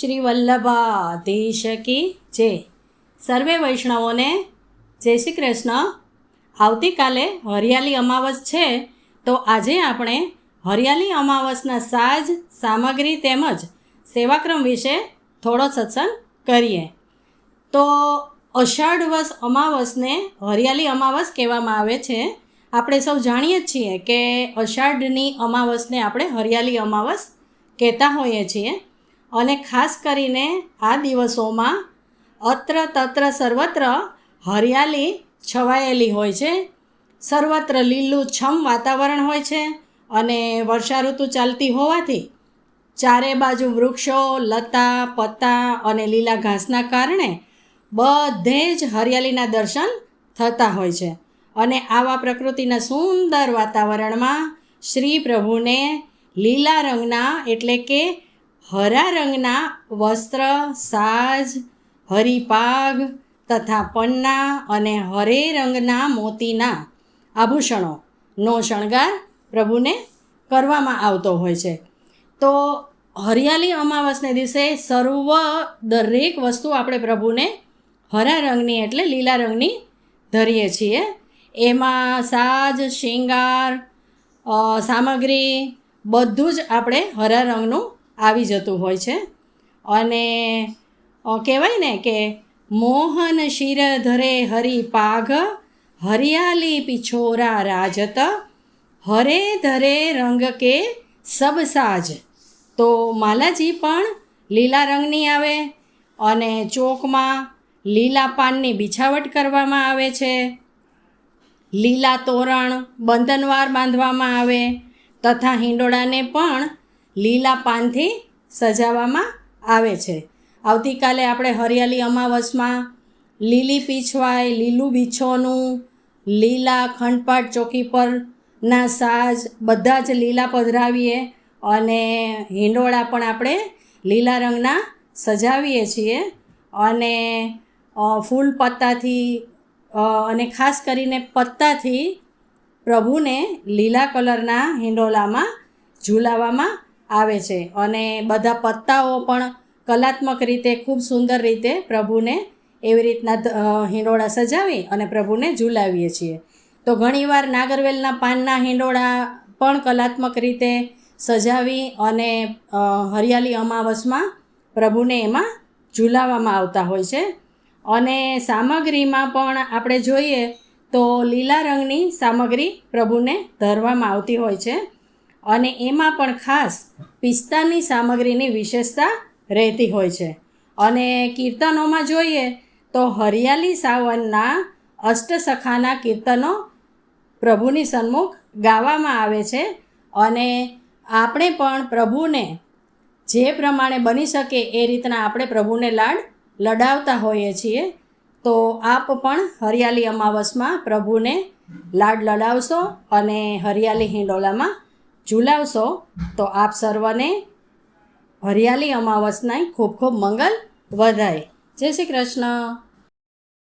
શ્રી વલ્લભાધીશ કી જય. સર્વે વૈષ્ણવોને જય શ્રી કૃષ્ણ. આવતીકાલે હરિયાળી અમાવસ છે, તો આજે આપણે હરિયાળી અમાવસના સાજ, સામગ્રી તેમજ સેવાક્રમ વિશે થોડો સત્સંગ કરીએ. તો અષાઢવસ અમાવસને હરિયાળી અમાવસ કહેવામાં આવે છે. આપણે સૌ જાણીએ જ છીએ કે અષાઢની અમાવસને આપણે હરિયાળી અમાવસ કહેતા હોઈએ છીએ. અને ખાસ કરીને આ દિવસોમાં અત્ર તત્ર સર્વત્ર હરિયાળી છવાયેલી હોય છે. સર્વત્ર લીલું છમ વાતાવરણ હોય છે અને વર્ષા ઋતુ ચાલતી હોવાથી ચારે બાજુ વૃક્ષો, લતા, પત્તા અને લીલા ઘાસના કારણે બધે જ હરિયાળીના દર્શન થતા હોય છે. અને આવા પ્રકૃતિના સુંદર વાતાવરણમાં શ્રી પ્રભુને લીલા રંગના એટલે કે હરા રંગના વસ્ત્ર, સાજ હરિપાગ તથા પન્ના અને હરે રંગના મોતીના આભૂષણોનો શણગાર પ્રભુને કરવામાં આવતો હોય છે. તો હરિયાળી અમાવસને દિવસે સર્વ દરેક વસ્તુ આપણે પ્રભુને હરા રંગની એટલે લીલા રંગની ધરીએ છીએ. એમાં સાજ, શિંગાર સામગ્રી બધું જ આપણે હરા રંગનું આવી જતું હોય છે. અને કહેવાય ને કે મોહન શિર ધરે હરિ પાઘ, હરિયાલી પિછોરા રાજત, હરે ધરે રંગ કે સબસાજ તો માલાજી પણ લીલા રંગની આવે અને ચોકમાં લીલા પાનની બિછાવટ કરવામાં આવે છે. લીલા તોરણ બંધનવાર બાંધવામાં આવે તથા હિંડોળાને પણ લીલા પાનથી સજાવવામાં આવે છે. આવતીકાલે આપણે હરિયાળી અમાવસમાં લીલી પીછવાય લીલું બીછોનું, લીલા ખંડપાટ ચોકી પરના સાજ બધા જ લીલા પધરાવીએ અને હિંડોળા પણ આપણે લીલા રંગના સજાવીએ છીએ. અને ફૂલ પત્તાથી અને ખાસ કરીને પત્તાથી પ્રભુને લીલા કલરના હિંડોલામાં ઝૂલાવવામાં આવે છે. અને બધા પત્તાઓ પણ કલાત્મક રીતે, ખૂબ સુંદર રીતે પ્રભુને એવી રીતના હિંડોળા સજાવી અને પ્રભુને ઝૂલાવીએ છીએ. તો ઘણીવાર નાગરવેલના પાનના હિંડોળા પણ કલાત્મક રીતે સજાવી અને હરિયાળી અમાવસમાં પ્રભુને એમાં ઝૂલાવવામાં આવતા હોય છે. અને સામગ્રીમાં પણ આપણે જોઈએ તો લીલા રંગની સામગ્રી પ્રભુને ધરવામાં આવતી હોય છે. અને એમાં પણ ખાસ પિસ્તાની સામગ્રીની વિશેષતા રહેતી હોય છે. અને કીર્તનોમાં જોઈએ તો હરિયાળી સાવનના અષ્ટસખાના કીર્તનો પ્રભુની સન્મુખ ગાવામાં આવે છે અને આપણે પણ પ્રભુને જે પ્રમાણે બની શકે એ રીતના આપણે પ્રભુને લાડ લડાવતા હોઈએ છીએ, તો આપ પણ હરિયાળી અમાવસમાં પ્રભુને લાડ લડાવશો અને હરિયાળી હિંડોલામાં ઝૂલાવશો તો આપ સર્વને હરિયાળી અમાવસના ખૂબ ખૂબ મંગલ વધાય. જય શ્રી કૃષ્ણ.